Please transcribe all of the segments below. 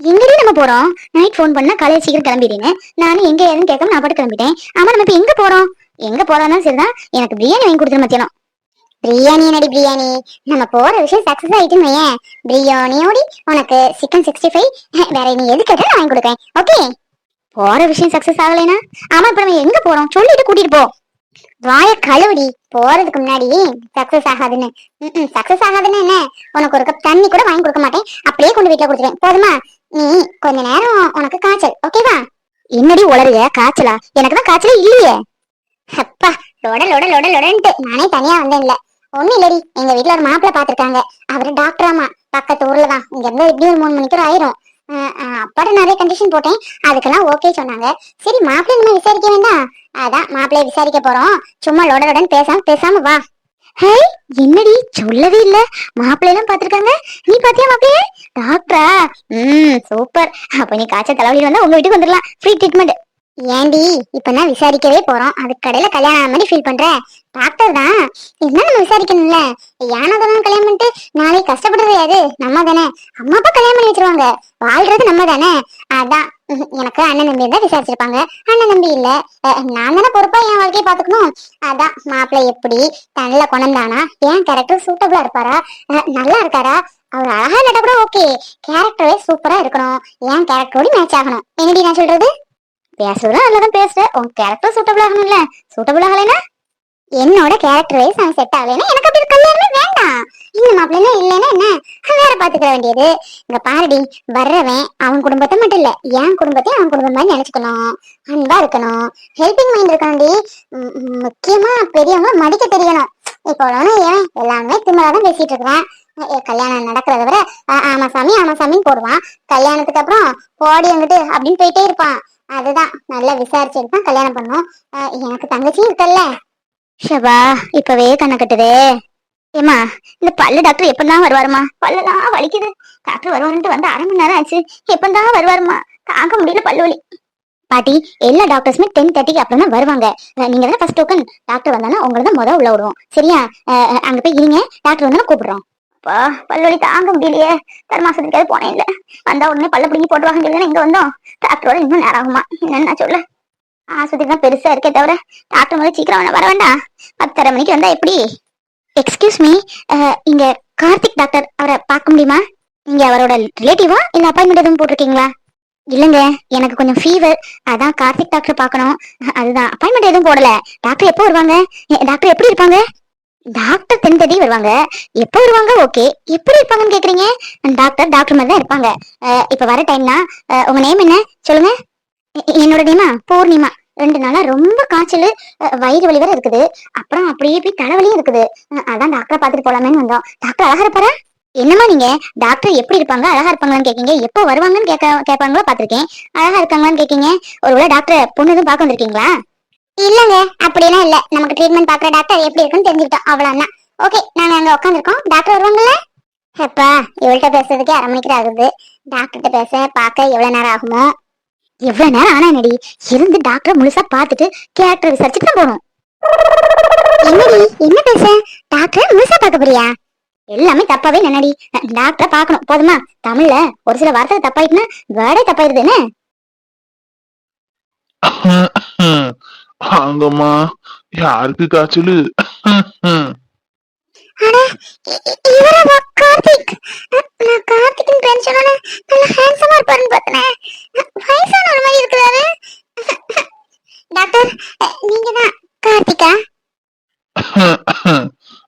எங்கடி நம்ம போறோம்? நைட் ஃபோன் பண்ணா காலையில சீக்கிரம் கிளம்பிடுன்னு நானும் எங்க ஏதுன்னு கேட்காம நான் பாட்டு கிளம்பிட்டேன். ஆமா நம்ம இப்ப எங்க போறோம்? எங்க போறோம்னா சரிதான். எனக்கு பிரியாணி வாங்கி கொடுத்துரு மத்தியானம். பிரியாணி என்னடி பிரியாணி? நம்ம போற விஷயம் சக்சஸ் ஆயிட்டுன்னு வையேன். பிரியாணியோடி உனக்கு சிக்கன் சிக்ஸ்டி ஃபைவ் வேற நீ எது கேட்டாலும் வாங்கி கொடுப்பேன். ஓகே போற விஷயம் சக்சஸ் ஆகலைனா ஆமா இப்ப நம்ம எங்க போறோம்? சொல்லிட்டு கூட்டிட்டு போ. வாய கழுவுடி. போறதுக்கு முன்னாடி சக்சஸ் ஆகாதுன்னு. சக்சஸ் ஆகாதுன்னு என்ன? உனக்கு ஒரு கப் தண்ணி கூட வாங்கி கொடுக்க மாட்டேன். அப்படியே கொண்டு வீட்டுல கொடுத்துருவேன். போதுமா? நீ கொஞ்ச நேரம் உனக்கு காய்ச்சல் ஓகேவா என்னடி உளறிய? காய்ச்சலா? எனக்கு தான் காய்ச்சலே இல்லையே. அப்பா லொட லொட லொட லொடன்ட்டு. நானே தனியா வந்தேன்ல. ஒண்ணு இல்லடி எங்க வீட்டுல ஒரு மாப்பிள்ள பாத்திருக்காங்க அவரு டாக்டராமா பக்கத்து ஊர்ல தான். இங்க இருந்து எப்படி ஒரு மூணு மணிக்கு ஆயிரும். அப்பாட்ட நிறைய கண்டிஷன் போட்டேன். அதுக்கெல்லாம் ஓகே சொன்னாங்க. சரி மாப்பிள்ளை நம்ம விசாரிக்க வேண்டாம். அதான் மாப்பிள்ளைய விசாரிக்க போறோம். சும்மா லொட லொடன்னு பேசாம பேசாம வா. ஹே என்னடி? சொல்லவே இல்ல. மாப்பிள்ளையெல்லாம் பாத்திருக்காங்க நீ பாத்தியா மாப்பிள்ளையே? டாக்டரா? ம் சூப்பர். அப்ப நீ காய்ச்சல் தலைவலி வந்தா உங்க வீட்டுக்கு வந்துடலாம் ஃப்ரீ ட்ரீட்மெண்ட் ஏண்டி இப்பதான் விசாரிக்கவே போறோம். அதுக்கு கடையில கல்யாணம் ஆன மாதிரி ஃபீல் பண்ற? டாக்டர் தான். என்ன நம்ம விசாரிக்கணும்ல? யானை தான் கல்யாணம் பண்ணிட்டு நாளைக்கு கஷ்டப்படுறது யாரு நம்ம தானே. அம்மா அப்பா கல்யாணம் பண்ணி வச்சிருவாங்க. வாழ்றது நம்ம தானே. அதான். எனக்கு அண்ணன் தம்பி தான் விசாரிச்சிருப்பாங்க. அண்ணன் தம்பி இல்ல. நான் தானே பொறுப்பா என் வாழ்க்கையை பாத்துக்கணும் அதான். மாப்பிள்ளை எப்படி? தன்னில குணம்தானா? என் கேரக்டர் சூட்டபிளா இருப்பாரா? நல்லா இருக்காரா? அவர் அழகா இல்லாட்டா கூட ஓகே கேரக்டரே சூப்பரா இருக்கணும். என் கேரக்டரோட மேட்ச் ஆகணும். என்னடி நான் சொல்றது? பேசுறதுனா நல்லா தான் பேசுற உன் கேரக்டர் சூட்டபிள் ஆகணும்ல. சூட்டபிள் ஆகலைன்னா என்னோட கேரக்டர் வைஸ் அவன் செட் ஆகலைன்னா எனக்கு அப்படி கல்யாணமே வேண்டாம். இந்த மாப்பிள்ளைனா இல்லைன்னா என்ன? வேற பாத்துக்கிற வேண்டியது. இங்க பாருடி வர்றவன் அவன் குடும்பத்தை மட்டும் இல்ல என் குடும்பத்தையும் அவன் குடும்பம் மாதிரி நினைச்சுக்கணும். அன்பா இருக்கணும். ஹெல்பிங் மைண்ட் இருக்கணும்டி. முக்கியமா பெரியவங்க மடிக்க தெரியணும். இப்போ ஏன் எல்லாமே திமிராதான் பேசிட்டு இருக்கிறான். கல்யாணம் நடக்கிறத விட ஆமா சாமி ஆமா சாமின்னு போடுவான். கல்யாணத்துக்கு அப்புறம் போடி வந்துட்டு அப்படின்னு போயிட்டே இருப்பான். அதுதான். நல்லா விசாரிச்சுட்டு தான் கல்யாணம் பண்ணோம். எனக்கு தங்கச்சியும் இருக்கல்ல. ஷபா இப்பவே கண்ணை கட்டுதே. ஏமா இந்த பல்லு டாக்டர் எப்பதான் வருவாருமா பல்லெல்லாம் வலிக்குது. டாக்டர் வருவாருன்ட்டு வந்து அரை மணி நேரம் ஆச்சு. எப்பதான் வருவாருமா தாங்க முடியல பல்லு வலி. பாட்டி எல்லா டாக்டர்ஸுமே டென் தேர்ட்டிக்கு அப்புறம் தான் வருவாங்க. நீங்க தான் ஃபர்ஸ்ட் டோக்கன் டாக்டர் வந்தாலும் உங்களை தான் முதல் உள்ள விடுவோம். சரியா? அஹ் அங்க போய் இருங்க. டாக்டர் வந்தாலும் கூப்பிடுறோம். அப்பா பல்வழி தாங்க முடியலையே. தர்மாசத்துக்காவது போனேன் இல்லை. வந்தா உடனே பல்ல பிடிங்கி போட்டுவாங்க சொல்லி இங்க வந்தோம். டாக்டரோட இன்னும் நேரம் ஆகுமா என்னன்னு சொல்ல ஆஸ்பத்திரி தான் பெருசா இருக்கே தவிர டாக்டர் முதல்ல சீக்கிரம் வர வேண்டாம். பத்தரை மணிக்கு வந்தா எப்படி? எக்ஸ்கியூஸ் மீ இங்க கார்த்திக் டாக்டர் அவரை பார்க்க முடியுமா? நீங்க அவரோட ரிலேட்டிவா இல்ல அப்பாயின்மெண்ட் எதுவும் போட்டிருக்கீங்களா? இல்லைங்க எனக்கு கொஞ்சம் ஃபீவர் அதான் கார்த்திக் டாக்டர் பார்க்கணும். அதுதான். அப்பாயின்மெண்ட் எதுவும் போடல. டாக்டர் எப்போ வருவாங்க? டாக்டர் எப்படி இருப்பாங்க? டாக்டர் டென் தேர்ட்டி வருவாங்க. எப்போ வருவாங்க? ஓகே எப்படி இருப்பாங்கன்னு கேக்குறீங்க? டாக்டர் டாக்டர் மாதிரி தான் இருப்பாங்க இப்போ வர டைம்னா உங்க நேம் என்ன? சொல்லுங்க. என்னோட நேமா பூர்ணிமா. ரெண்டு நாளா ரொம்ப காய்ச்சல் வயிறு வலி வேற இருக்குது. அப்புறம் அப்படியே போய் தலைவலியும் இருக்குது. அதான் டாக்டரை பார்த்துட்டு போலாமேன்னு வந்தோம். டாக்டர் அழகா இருப்பாரா? என்னமா நீங்க? டாக்டர் எப்படி இருப்பாங்க? அழகா இருப்பாங்களான்னு கேக்கீங்க. எப்போ வருவாங்கன்னு கேட்க கேட்பாங்களோ பார்த்திருக்கேன். அழகா இருக்காங்களான்னு கேக்கீங்க. ஒருவேளை டாக்டர் பொண்ணு எதுவும் பார்க்க வந்திருக்கீங்களா? இல்லங்க அப்படிலாம் இல்ல. நமக்கு ட்ரீட்மெண்ட் பாக்குற டாக்டர் எப்படி இருக்குன்னு தெரிஞ்சுக்கிட்டோம். அவ்வளவுதான். ஓகே நாங்க அங்க உட்காந்துருக்கோம் டாக்டர் வருவாங்கல்ல? அப்பா இவள்கிட்ட பேசுறதுக்கே அரை மணிக்கு ஆகுது. டாக்டர்கிட்ட பேச பார்க்க எவ்வளவு நேரம் ஆகுமோ? எவ்வளவு நேரம் ஆனா என்னடி? இருந்து டாக்டர் முழுசா பார்த்துட்டு கேரக்டர் விசாரிச்சுட்டு தான் போகணும். என்னடி என்ன பேச? டாக்டர் முழுசா பார்க்க போறியா? எல்லாமே தப்பாவே நின்னடி டாக்டரை பார்க்கணும். போதுமா? தமிழ்ல ஒரு சில வார்த்தை தப்பாயிட்டுனா வேர்டே தப்பாயிருது என்ன? ஆங்கம்மா யாருக்கு காய்ச்சலு?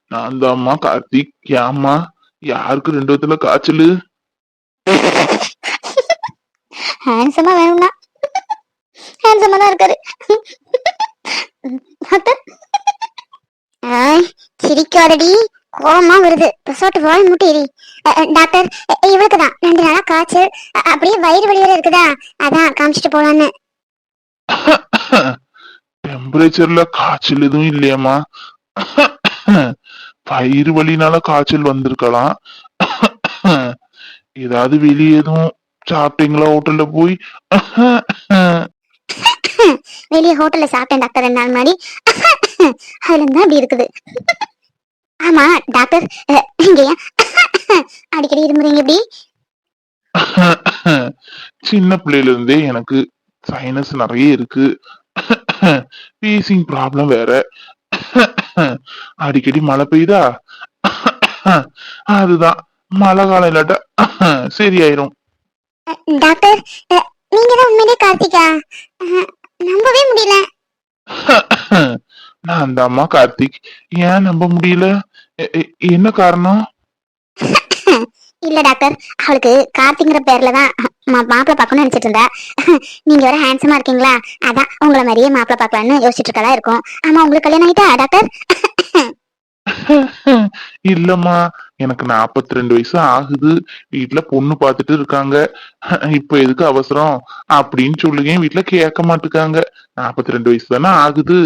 நான் கார்த்திக். ஏம்மா யாருக்கு ரெண்டு விதத்துல காய்ச்சலு? ஹேண்ட்ஸமா வேணும்னா. ஹேண்ட்ஸமா தான் இருக்காரு. டாக்டர் சிரிக்காதடி. கோவமா வருது. சொட்டு வாய் முட்டிரி டாக்டர் இவளுக்கு தான் ரெண்டு நாளா காய்ச்சல். அப்படியே வயிறு வலி இருக்குதா? அதான் காமிச்சிட்டு போலான்னு. டெம்பரேச்சர்ல காய்ச்சல் எதுவும் இல்லையம்மா. வயிறு வலினால காய்ச்சல் வந்திருக்கலாம். ஏதாவது வெளியே எதுவும் சாப்பிட்டீங்களா? ஹோட்டல்ல போய். வெளியே ஹோட்டல்ல சாப்பிட்டேன் டாக்டர் ரெண்டு நாள் முன்னாடி. அதுல இருந்தா அப்படி இருக்குது. ஆமா டாக்டர் நீங்க அடிக்கடி இருமுறீங்க இப்படி? சின்ன பிள்ளையில இருந்தே எனக்கு சைனஸ் நிறைய இருக்கு. பீசிங் ப்ராப்ளம் வேற. அடிக்கடி மழை பெய்யுதா? அதுதான். மழை காலம் இல்லாட்டா சரியாயிரும். டாக்டர் நீங்க தான் உண்மையிலே கார்த்திகா. நம்பவே முடியல. நான் அந்த அம்மா கார்த்திக். ஏன் நம்ப முடியல? என்ன காரணம்? இல்ல டாக்டர் அவளுக்கு கார்த்திங்கிற பேர்ல தான் மாப்பிள்ள பார்க்கணும்னு நினைச்சிட்டு இருந்தா. நீங்க வேற ஹேண்ட்ஸமா இருக்கீங்களா? அதான் உங்களை மாதிரியே மாப்பிள்ள பார்க்கலாம்னு யோசிச்சுட்டு இருக்கதா இருக்கும். ஆமா உங்களுக்கு கல்யாணம் ஆயிட்டா டாக்டர்? இல்லம்மா எனக்கு 42 ரெண்டு வயசு ஆகுது. வீட்டுல பொண்ணு பார்த்துட்டு இருக்காங்க. இப்ப எதுக்கு அவசரம்? அப்படின்னு சொல்லுங்க. வீட்டுல கேட்க மாட்டுக்காங்க. 42 ரெண்டு வயசு தானே ஆகுது.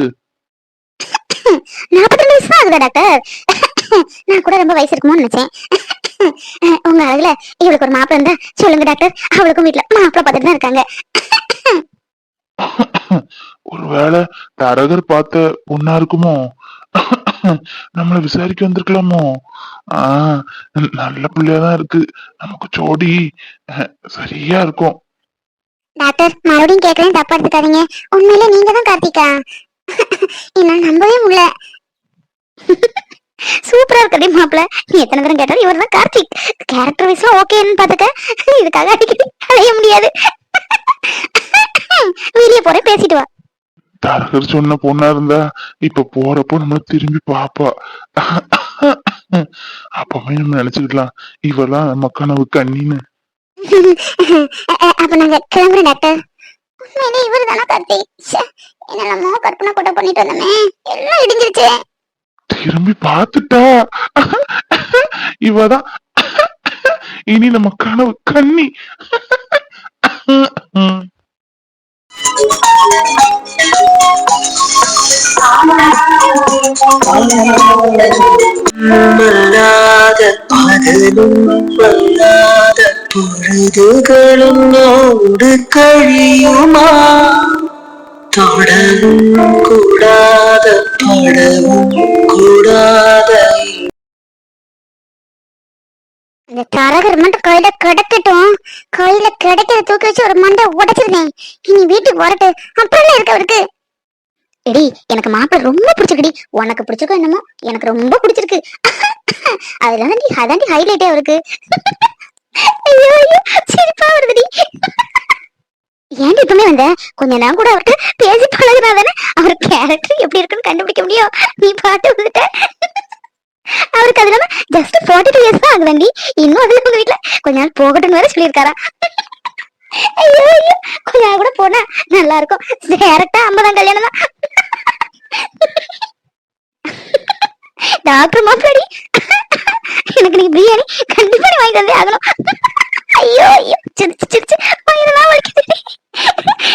நாற்பத்தி ரெண்டு வயசு ஆகுதா டாக்டர்? நான் கூட ரொம்ப வயசு இருக்குமோன்னு நினைச்சேன். உங்க அழகுல இவளுக்கு ஒரு மாப்பிள்ள இருந்தா சொல்லுங்க டாக்டர். அவளுக்கும் வீட்டுல மாப்பிள்ள பார்த்துட்டு தான் இருக்காங்க. ஒருவேளை தரகர் பார்த்த பொண்ணா இருக்குமோ? நம்மள விசாரிக்க வந்திருக்கலாமோ? ஆஹ் நல்ல பிள்ளையாதான் இருக்கு. நமக்கு ஜோடி. சரியா இருக்கும். டாக்டர் மறுபடியும் கேட்கறேன் தப்பா எடுத்துக்காதீங்க. உண்மையில நீங்க தான் கார்த்திகா. என்ன நம்பவே முடியல. சூப்பரா இருக்கடி மாப்பிள. நீ எத்தனை தரம் கேட்டாலும் இவர் தான் கார்த்திக் கேரக்டர் வைஸ்ல ஓகேன்னு பாத்துக்க. இதுக்காக அடிக்கடி அலைய முடியாது. வெளியே போறேன் பேசிட்டு வா. தரகர் சொன்ன பொண்ணா இருந்தா இப்ப போறப்போ நம்மள திரும்பி பாப்பா. அப்பவே நம்ம நினைச்சுக்கலாம் இவெல்லாம் நம்ம கனவு கண்ணின்னு. அப்ப நாங்க கிளம்புறோம் டாக்டர். உண்மையிலே இவர் தானே என்னெல்லாமோ கற்பனை கூட பண்ணிட்டு வந்தோமே? எல்லாம் இடிஞ்சிருச்சு. திரும்பி பார்த்துட்டா. இவதான். இனி நம்ம கனவு கண்ணி. மல்லாத பகலும் மல்லாத பொழுதுகளும் நோடு கழியுமா? தொடவும் கூடாத படவும் கூடாத இந்த தரகர் மட்டும் கையில கிடக்கட்டும். கையில கிடைக்கிறத தூக்கி வச்சு ஒரு மண்டை உடைச்சிருந்தேன். இனி வீட்டுக்கு வரட்டு. அப்புறம் என்ன இருக்கு அவருக்கு? எடி எனக்கு மாப்பிள்ள ரொம்ப பிடிச்சிருக்குடி. உனக்கு பிடிச்சிருக்கோ என்னமோ? எனக்கு ரொம்ப பிடிச்சிருக்கு. அதுல நீ அதாண்டி ஹைலைட்டே அவருக்கு. ஐயோ ஐயோ சிரிப்பா வருதுடி. ஏன்டி இப்பவுமே வந்த? கொஞ்ச நேரம் கூட அவர்கிட்ட பேசி பழகினா தானே? அவர் கேரக்டர் எப்படி இருக்குன்னு கண்டுபிடிக்க முடியும்? நீ பாட்டு வந்துட்ட அவருக்கு அது இல்லாம ஜஸ்ட் ஃபார்ட்டி டூ இயர்ஸ் தான் ஆகுதாண்டி இன்னும் அதுல உங்க வீட்டுல கொஞ்ச நாள் போகட்டும்னு வேற சொல்லியிருக்காரா. ஐயோ ஐயோ. கொஞ்ச நாள் கூட போனா நல்லா இருக்கும் டேரக்டா ஐம்பதாம் கல்யாணம் தான். டாக்டர் மாப்பிளடி எனக்கு நீ பிரியாணி கண்டிப்பா நீ வாங்கி தந்தே ஆகணும். ஐயோ ஐயோ. சிரிச்சு சிரிச்சு வயிறுலாம் வலிக்குது.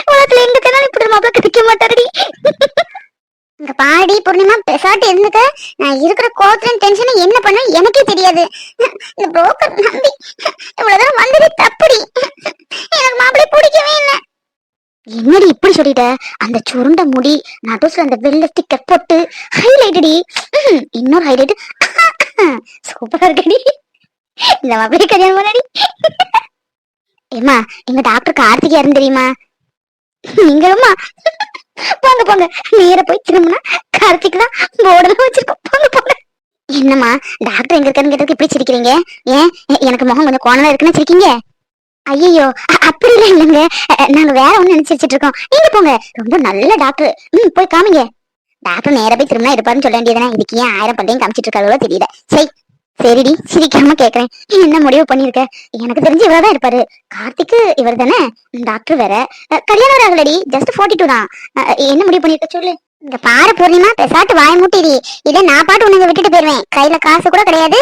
உலகத்துல எங்க கண்ணாலும் இப்படி மாப்பிள்ள கிடைக்க மாட்டாரடி. இங்க பாடி பூர்ணிமா பெசாட்டு இருந்துக்க. நான் இருக்கிற கோவத்துல டென்ஷன் என்ன பண்ண எனக்கே தெரியாது. இந்த புரோக்கர் நம்பி இவ்வளவு தூரம் வந்தது தப்புடி. எனக்கு மாப்பிள்ளை பிடிக்கவே இல்லை. என்னடி இப்படி சொல்லிட்ட? அந்த சுருண்ட முடி நடுஸ்ல அந்த வெள்ளை ஸ்டிக்கர் போட்டு ஹைலைட்டடி இன்னொரு ஹைலைட் சூப்பரா இருக்கடி. இந்த மாப்பிள்ளை கல்யாணம் பண்ணடி. ஏமா எங்க டாக்டர் கார்த்திகா இருந்து தெரியுமா? நீங்களுமா போங்க போங்க. நேர போய் திரும்பினா கார்த்திக் தான் போர்டெல்லாம் வச்சிருக்கோம் போங்க போங்க. என்னம்மா டாக்டர் எங்க இருக்காருன்னு கேட்டதுக்கு இப்படி சிரிக்கிறீங்க? ஏன்? எனக்கு முகம் கொஞ்சம் கோணலா இருக்குன்னு சிரிக்கீங்க ஐயோ அப்படி இல்ல இல்லைங்க. நாங்க வேற ஒண்ணு நினைச்சிட்டு இருக்கோம். நீங்க போங்க. ரொம்ப நல்ல டாக்டர் ம் போய் காமிங்க. டாக்டர் நேர போய் திரும்பினா இருப்பாருன்னு சொல்ல வேண்டியதானே இதுக்கு ஏன் ஆயிரம் பண்டையும் காமிச்சிட்டு இருக்காங்களோ தெரியல. சரி சரிடி சிரிக்காம கேக்குறேன். என்ன முடிவு பண்ணிருக்க எனக்கு தெரிஞ்சு இவரதான் இருப்பாரு. கார்த்திக்கு இவர் தானே? டாக்டர் வேற. கல்யாணம் ஆகலடி. ஜஸ்ட் ஃபோர்ட்டி டூ தான். அஹ், என்ன முடிவு பண்ணிருக்க சொல்லு. இந்த பாரு பூர்ணிமா பெசாட்டு வாய மூட்டிடி. இதே நான் பாட்டு உனக்கு விட்டுட்டு போயிருவேன். கையில காசு கூட கிடையாது.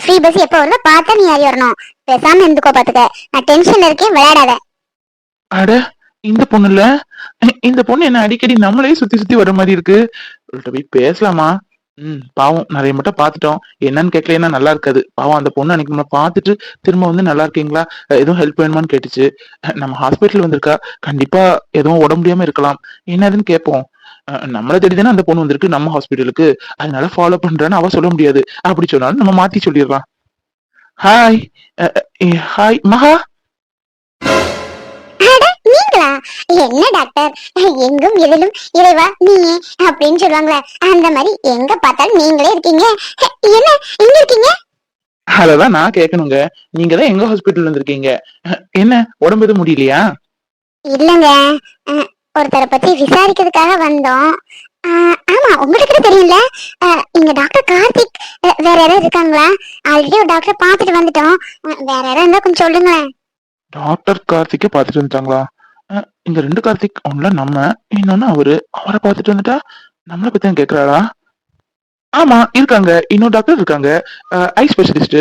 ஃப்ரீ பஸ் எப்ப வருதோ பார்த்தா நீ ஏறி வரணும். பெசாம இருந்துக்கோ பாத்துக்க. நான் டென்ஷன்ல இருக்கேன் விளையாடாத. அட இந்த பொண்ணுல? இந்த பொண்ணு என்ன அடிக்கடி நம்மளே சுத்தி சுத்தி வர மாதிரி இருக்கு? போய் பேசலாமா? ம் பாவம் நிறைய மட்டும் பார்த்துட்டோம். என்னன்னு கேட்கலன்னா நல்லா இருக்காது. பாவம் அந்த பொண்ணு அன்னைக்கு நம்ம பார்த்துட்டு திரும்ப வந்து நல்லா இருக்கீங்களா? எதுவும் ஹெல்ப் வேணுமான்னு கேட்டுச்சு. நம்ம ஹாஸ்பிட்டல் வந்திருக்கா? கண்டிப்பா எதுவும் உடம்பு முடியாம இருக்கலாம். என்னதுன்னு கேட்போம். அஹ் நம்மள தேடி தானே அந்த பொண்ணு வந்திருக்கு நம்ம ஹாஸ்பிட்டலுக்கு அதனால ஃபாலோ பண்றேன்னு அவ சொல்ல முடியாது. அப்படி சொன்னாலும் நம்ம மாத்தி சொல்லிடலாம். ஹாய் ஹாய் மகா? என்ன டாக்டர் எங்கும் எதிலும் இறைவா நீயே அப்படின்னு சொல்லுவாங்களே. அந்த மாதிரி எங்க பார்த்தாலும் நீங்களே இருக்கீங்க. என்ன? எங்க இருக்கீங்க? அததான் நான் கேட்கணுங்க. நீங்க தான் எங்க ஹாஸ்பிட்டல் வந்திருக்கீங்க என்ன? உடம்பு எதுவும் முடியலையா? இல்லங்க. ஒருத்தரை பத்தி விசாரிக்கிறதுக்காக வந்தோம். ஆமா உங்களுக்கு தெரியும்ல. அஹ், இங்க டாக்டர் கார்த்திக் வேற யாராவது இருக்காங்களா? ஆல்ரெடி ஒரு டாக்டர் பார்த்துட்டு வந்துட்டோம். வேற யாராவது இருந்தா கொஞ்சம் சொல்லுங்களேன். டாக்டர் கார்த்திக்கை பார்த்துட்டு வந்துட்டாங்களா? இந்த ரெண்டு கார்த்திக் ஒன்ல நம்ம இன்னொன்னு அவரு. அவரை பார்த்துட்டு வந்துட்டா நம்மளை பத்தி தான் கேக்குறாரா? ஆமா இருக்காங்க. இன்னொரு டாக்டர் இருக்காங்க. ஐ ஸ்பெஷலிஸ்ட்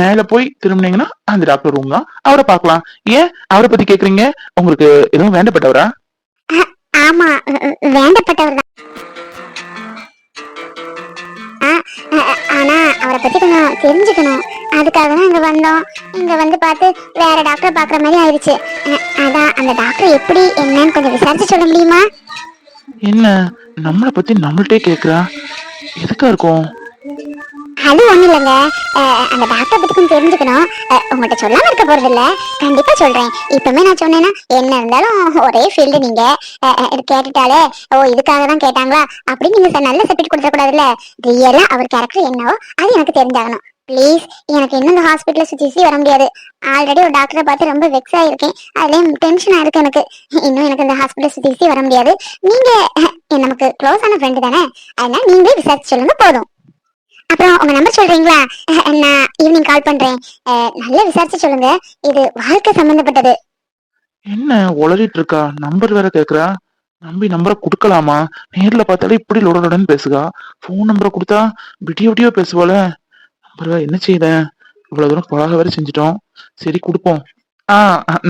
மேல போய் திரும்பினீங்கன்னா அந்த டாக்டர் ரூம் தான். அவரை பார்க்கலாம். ஏன் அவரை பத்தி கேக்குறீங்க? உங்களுக்கு எதுவும் வேண்டப்பட்டவரா? ஆமா வேண்டப்பட்டவர் தான். ஆனா அவரை பத்தி கொஞ்சம் தெரிஞ்சுக்கணும். அதுக்காக தான் இங்க வந்தோம். இங்க வந்து பார்த்து வேற டாக்டர் பாக்குற மாதிரி ஆயிடுச்சு அதான் அந்த டாக்டர் எப்படி என்னன்னு கொஞ்சம் விசாரிச்சு சொல்ல முடியுமா? என்ன? நம்மளை பத்தி நம்மள்ட்டே கேக்குறா. எதுக்கா இருக்கும்? அது ஒண்ணும் இல்லைங்க. அந்த டாக்டர் பத்தி தெரிஞ்சுக்கணும். அஹ், உங்கள்ட்ட சொல்லாம இருக்க போறது இல்ல. கண்டிப்பா சொல்றேன். இப்பவுமே நான் சொன்னேன்னா என்ன இருந்தாலும் ஒரே ஃபீல்டு நீங்க. கேட்டுட்டாலே ஓ இதுக்காக தான் கேட்டாங்களா? அப்படின்னு நீங்க நல்ல சர்டிஃபிகேட் கொடுத்துட கூடாதுல்ல ரியலா அவர் கேரக்டர் என்னவோ அது எனக்கு தெரிஞ்சாகணும். ப்ளீஸ் எனக்கு இன்னும் இந்த ஹாஸ்பிட்டல சுத்தி வர முடியாது. ஆல்ரெடி ஒரு டாக்டரை பார்த்து ரொம்ப வெக்ஸ் ஆயிருக்கேன். அதுலயும் டென்ஷன் ஆயிருக்கு எனக்கு. இன்னும் எனக்கு இந்த ஹாஸ்பிட்டல் சுத்தி வர முடியாது. நீங்கள் நமக்கு க்ளோஸ் ஆன ஃப்ரெண்டு தானே? அதனால நீங்களே விசாரிச்சு சொல்லுங்க போதும். அப்புறம் உங்க நம்பர் சொல்றீங்களா? நான் ஈவினிங் கால் பண்றேன். நல்லா விசாரிச்சு சொல்லுங்க. இது வாழ்க்கை சம்பந்தப்பட்டது. என்ன உளறிட்டு இருக்கா? நம்பர் வேற கேக்குறா. நம்பி நம்பரை கொடுக்கலாமா? நேர்ல பார்த்தாலே இப்படி லொடலொடன்னு பேசுகா. ஃபோன் நம்பரை கொடுத்தா விடிய விடியோ பேசுவாள. நம்பர் என்ன செய்த இவ்வளவு தூரம் பழக வேற செஞ்சுட்டோம். சரி கொடுப்போம். ஆ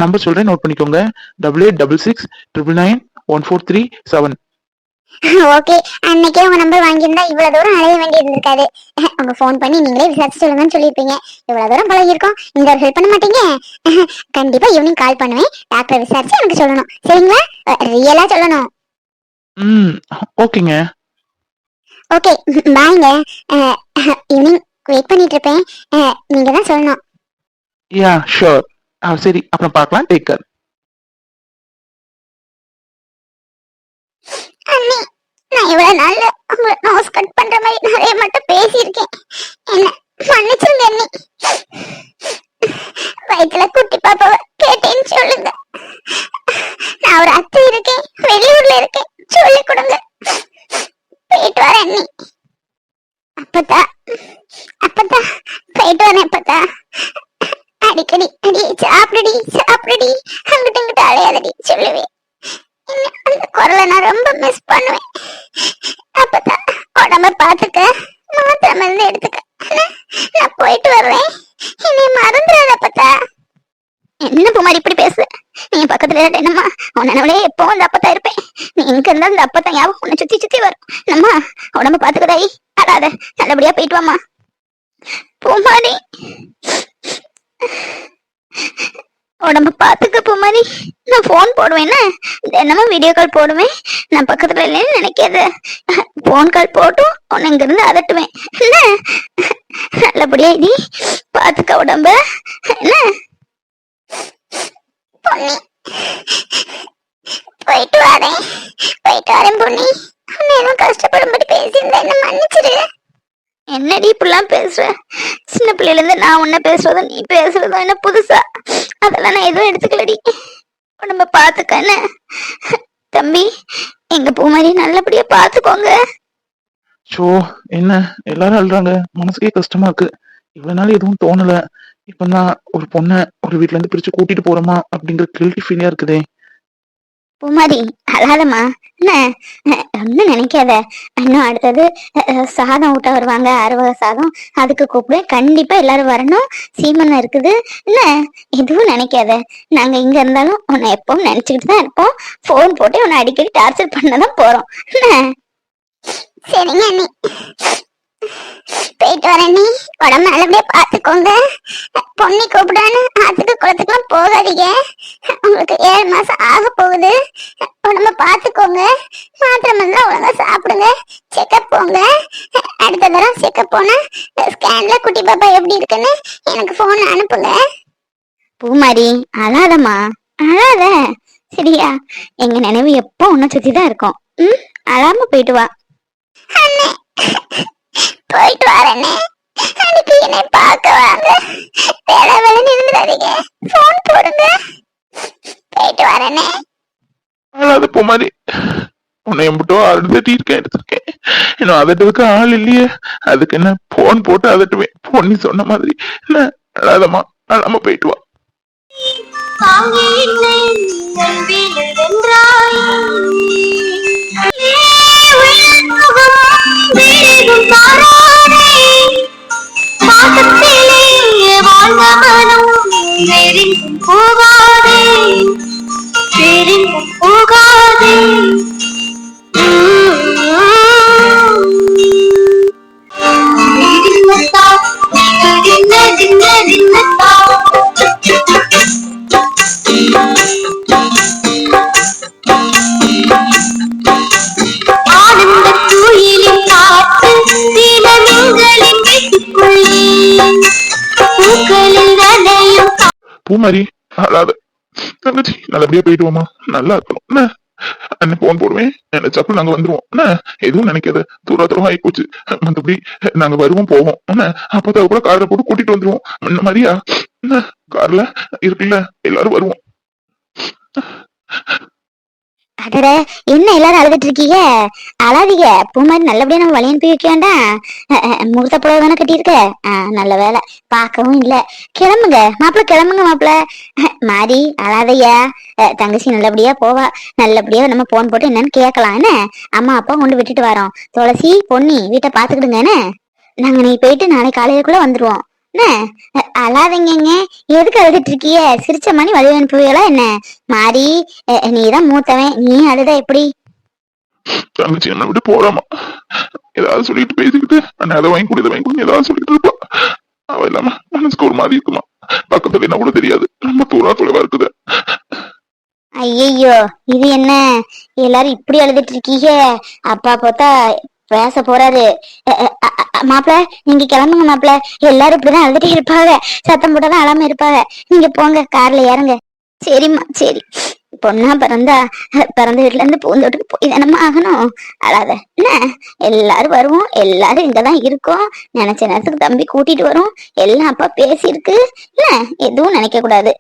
நம்பர் சொல்றேன் நோட் பண்ணிக்கோங்க. Double eight double six triple nine one four three seven okay அன்னைக்கே உங்க நம்பர் வாங்கியிருந்தா இவ்வளவு தூரம் அலைய வேண்டி இருந்திருக்காது அஹ், உங்க ஃபோன் பண்ணி நீங்களே விசாரிச்சு சொல்லுங்கன்னு சொல்லியிருப்பீங்க. இவ்வளவு தூரம் பழகி இருக்கோம் இந்த ஒரு ஹெல்ப் பண்ண மாட்டீங்க? கண்டிப்பா ஈவினிங் கால் பண்ணுவேன். டாக்டர் விசாரிச்சு எனக்கு சொல்லணும். சரிங்களா? ரியலா சொல்லணும். ம் ஓகேங்க. ஓகே பாய்ங்க ஈவினிங் வெயிட் பண்ணிட்டு இருப்பேன் நீங்க தான் சொல்லணும் யா ஷோர் சரி அப்புறம் பார்க்கலாம். டேக் கேர் அண்ணி நான் இவ்வளவு நாள்ல உங்களை நோஸ் கட் பண்ற மாதிரி நிறைய மட்டும் பேசியிருக்கேன் என்ன மன்னிச்சிருங்க அண்ணி வயிற்றுல குட்டி பாப்பாவை கேட்டேன்னு சொல்லுங்க நான் ஒரு அத்தை இருக்கேன் வெளியூர்ல இருக்கேன் சொல்லி கொடுங்க போயிட்டு வரேன் அண்ணி அப்பதா அப்பதா போயிட்டு வரேன் அப்பதா அடிக்கடி அடி சாப்பிடுடி சாப்பிடுடி அங்கிட்டு இங்கிட்டு அலையாதடி சொல்லுவேன் இனி அந்த குரலை நான் ரொம்ப மிஸ் பண்ணுவேன் அப்பதான் உடம்ப பாத்துக்க மாத்திரை மருந்து எடுத்துக்க என்ன? நான் போயிட்டு வர்றேன் என்னை மறந்துடாத அப்பத்தா என்ன பூமாரி இப்படி பேசு நீ பக்கத்துல என்னம்மா? உன் நினைவுலே எப்பவும் அந்த அப்பத்தான் இருப்பேன். நீ எங்க இருந்தா அந்த அப்பத்தான் ஞாபகம் உன்னை சுத்தி சுத்தி வரும். என்னம்மா உடம்ப பாத்துக்கதாயி அடாத நல்லபடியா போயிட்டு வாமா பூமாரி. உடம்ப பாத்துக்க பூமாரி. நான் ஃபோன் போடுவேன் தினமும் வீடியோ கால் போடுவேன். நான் பக்கத்துல இல்லைன்னு நினைக்காத. ஃபோன் கால் போட்டும் உன்னை இங்க இருந்து அதட்டுவேன். என்ன? நல்லபடியா இடி பாத்துக்க உடம்ப. என்ன? பொன்னி போயிட்டு வரேன். போயிட்டு வரேன் பொன்னி. அண்ணன் எதுவும் கஷ்டப்படும்படி பேசியிருந்தேன் என்ன மன்னிச்சிரு. என்னடி இப்படிலாம் பேசுற? சின்ன பிள்ளையில இருந்து நான் உன்ன பேசுறதும் நீ பேசுறதும் என்ன புதுசா? அதெல்லாம் நான் எதுவும் எடுத்துக்கலடி. உடம்ப பாத்துக்க தம்பி எங்க பூமாரி நல்லபடியா பாத்துக்கோங்க ஷோ என்ன? எல்லாரும் அழுறாங்க. மனசுக்கே கஷ்டமா இருக்கு. இவ்வளவு நாள் எதுவும் தோணல. இப்ப நான் ஒரு பொண்ணை ஒரு வீட்ல இருந்து பிரிச்சு கூட்டிட்டு போறோமா அப்படிங்கிற கில்ட்டி ஃபீலியா இருக்குதே. பூமாரி அழாதம்மா. என்ன? அஹ், நினைக்காத. இன்னும் அடுத்தது சாதம் ஊட்ட வருவாங்க. அறுவகை சாதம். அதுக்கு கூப்பிடுவேன் கண்டிப்பா எல்லாரும் வரணும். சீமனம் இருக்குது. என்ன? எதுவும் நினைக்காத. நாங்க இங்க இருந்தாலும் உன்னை எப்பவும் நினைச்சுக்கிட்டு தான் இருப்போம். ஃபோன் போட்டு உன்னை அடிக்கடி டார்ச்சர் பண்ணதான் போறோம். என்ன? சரிங்க அண்ணி. போயிட்டு வரேன் நீ. உடம்பு நல்லபடியா பாத்துக்கோங்க பொண்ணி கூப்பிடான்னு ஆத்துக்கு குளத்துக்குலாம் போகாதீங்க. உங்களுக்கு ஏழு மாசம் ஆக போகுது. உடம்ப பாத்துக்கோங்க மாத்திரை மருந்துலாம் ஒழுங்கா சாப்பிடுங்க. செக்கப் போங்க. அடுத்த தடவை செக்கப் போனா ஸ்கேன்ல குட்டி பாப்பா எப்படி இருக்குன்னு எனக்கு போன் அனுப்புங்க. பூமாரி அழாதம்மா. அழாத. சரியா? எங்க நினைவு எப்போ உன்னை சுத்தி தான் இருக்கும். ம்? அழாம போயிட்டு வா. அண்ணே. போயிட்டு வரேனே. அன்னைக்கு என்னை பார்க்க வாங்க. வேலை வேலை நின்றுடாதீங்க ஃபோன் போடுங்க. போயிட்டு வரேனே. அழாத பூமாரி. உன்னை எம்பிட்டோ அழுதுட்டு இருக்கேன் எடுத்திருக்கேன். இன்னும் அதட்டுறதுக்கு ஆள் இல்லையே. அதுக்கு என்ன போன் போட்டு அதட்டுவேன். பொண்ணி சொன்ன மாதிரி. என்ன? அழாதம்மா. அழாம போயிட்டு வா. பூவா நல்லபடியா போயிட்டு வாமா நல்லா இருக்கணும். அண்ணன் போன் போடுவேன். நினைச்சாப்புல நாங்க வந்துருவோம். என்ன எதுவும் நினைக்காத. தூர தூரம் ஆகி போச்சு. மத்தபடி நாங்க வருவோம் போவோம். அப்பதான் கூட கார்ல போட்டு கூட்டிட்டு வந்துருவோம். இந்த மாதிரியா என்ன கார்ல இருக்குல்ல. எல்லாரும் வருவோம். அடட என்ன எல்லாரும் அழுதுட்டு இருக்கீங்க? அழாதீங்க. பூ மாதிரி நல்லபடியா நம்ம வழி அனுப்பி வைக்க வேண்டாம். முகூர்த்த புடவை தானே கட்டியிருக்க? ஆஹ், நல்ல வேலை. பார்க்கவும் இல்ல. கிளம்புங்க. மாப்பிள்ள கிளம்புங்க மாப்பிள்ள மாறி அழாதையா தங்கச்சி நல்லபடியா போவா. நல்லபடியா நம்ம போன் போட்டு என்னன்னு கேட்கலாம். என்ன? அம்மா அப்பா கொண்டு விட்டுட்டு வரோம். துளசி பொன்னி வீட்டை பாத்துக்கிடுங்க என்ன? நாங்க நீ போயிட்டு நாளை காலையிலக்குள்ள வந்துருவோம். அழாதீங்கங்க. எதுக்கு அழுதுட்டு இருக்கிய? சிரிச்ச மணி வழி அனுப்புவீங்களா என்ன? மாறி நீதான் மூத்தவன். நீ அழுத எப்படி? தங்கச்சி என்ன விட்டு போறாமா? ஏதாவது சொல்லிட்டு பேசிக்கிட்டு அண்ணன் அதை வாங்கி கொடு வாங்கி கொடு ஏதாவது சொல்லிட்டு இருப்பா. அவ இல்லாம மனசுக்கு ஒரு மாதிரி இருக்குமா? பக்கத்துல என்ன கூட தெரியாது. ரொம்ப தூரா தொலைவா இருக்குது. ஐயையோ இது என்ன? எல்லாரும் இப்படி அழுதுட்டு இருக்கீங்க. அப்பா பார்த்தா பேச போறாரு. அஹ், மாப்பிள நீங்க கிளம்புங்க மாப்பிள. எல்லாரும் இப்படிதான் அழுதுட்டே இருப்பாங்க. சத்தம் போட்டாதான் அழாம இருப்பாங்க. நீங்க போங்க கார்ல இறங்க சரிம்மா சரி. பொண்ணா பிறந்தா பிறந்த வீட்டுல இருந்து பூந்தோட்டுக்கு போய் தானம்மா ஆகணும். அழாத. என்ன? எல்லாரும் வருவோம். எல்லாரும் இங்கதான் இருக்கோம். நினைச்ச நேரத்துக்கு தம்பி கூட்டிட்டு வரும். எல்லாம் அப்பா பேசியிருக்கு. என்ன? எதுவும் நினைக்க கூடாது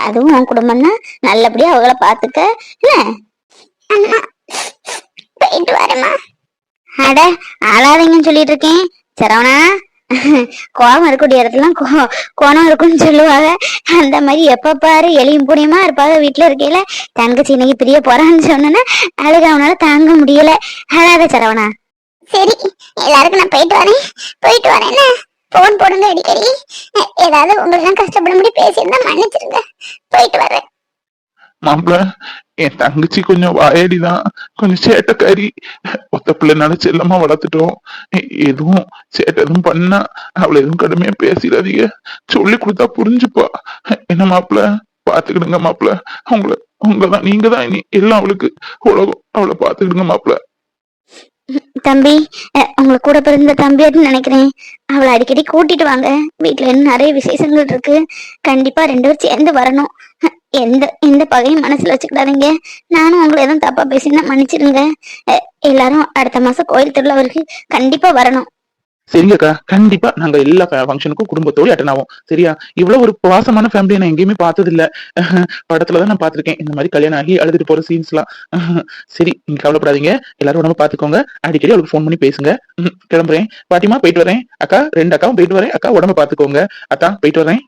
அதுவும் உன் குடும்பம்னா நல்லபடியா அவங்கள பாத்துக்க. என்ன? அம்மா போயிட்டு வரேம்மா. அட அழாதீங்கன்னு சொல்லிட்டு இருக்கேன். சரவணா கோபம் இருக்கக்கூடிய இடத்துல கோ கோணம் இருக்கும்னு சொல்லுவாங்க. அந்த மாதிரி எப்ப பாரு எளியும் புனியமா இருப்பாங்க வீட்டுல இருக்கையில. தங்கச்சி இன்னைக்கு பிரிய போறான்னு சொன்னோன்னா அழுக அவனால தாங்க முடியல. அழாத சரவணா. சரி எல்லாருக்கும் நான் போயிட்டு வரேன். போயிட்டு வரேன் என்ன? போன் போடுங்க அடிக்கடி. ஏதாவது உங்களுக்கு கஷ்டப்பட முடியும் பேசியிருந்தா மன்னிச்சிருங்க. போயிட்டு வரேன். மாப்பிள என் தங்கச்சி கொஞ்சம் வாயடிதான் கொஞ்சம் சேட்டைக்காரி ஒத்த பிள்ளைனால செல்லமா வளர்த்துட்டோம் எதுவும் சேட்டை எதுவும் பண்ணா அவளை எதுவும் கடுமையா பேசிடாதீங்க சொல்லி கொடுத்தா புரிஞ்சுப்பா என்ன மாப்பிள பாத்துக்கிடுங்க மாப்பிள அவங்கள உங்களதான் நீங்க தான் இனி எல்லாம் அவளுக்கு உலகம் அவளை பாத்துக்கிடுங்க மாப்பிள தம்பி அஹ், கூட பிறந்த தம்பியாட்டு நினைக்கிறேன் அவளை அடிக்கடி கூட்டிட்டு வாங்க வீட்டுல இன்னும் நிறைய விசேஷங்கள் இருக்கு கண்டிப்பா ரெண்டு பேரும் சேர்ந்து வரணும் எந்த எந்த பகையும் மனசுல வச்சுக்கிடாதீங்க. நானும் உங்களை எதுவும் தப்பா பேசினா மன்னிச்சிருங்க எல்லாரும் அடுத்த மாசம் கோயில் திருவிழாவிற்கு கண்டிப்பா வரணும். சரிங்கக்கா கண்டிப்பா நாங்க எல்லா ஃபங்க்ஷனுக்கும் குடும்பத்தோடு அட்டன் ஆகும் சரியா? இவ்வளவு ஒரு பாசமான ஃபேமிலியை நான் எங்கேயுமே பார்த்தது இல்ல படத்துலதான் நான் பாத்திருக்கேன் இந்த மாதிரி கல்யாணம் ஆகி அழுதுட்டு போற சீன்ஸ் எல்லாம் சரி நீங்க கவலைப்படாதீங்க. எல்லாரும் உடம்பு பாத்துக்கோங்க அடிக்கடி அவளுக்கு ஃபோன் பண்ணி பேசுங்க. கிளம்புறேன். பாட்டிமா போயிட்டு வரேன். அக்கா ரெண்டு அக்காவும் போயிட்டு வரேன். அக்கா உடம்ப பாத்துக்கோங்க அத்தா போயிட்டு வரேன்.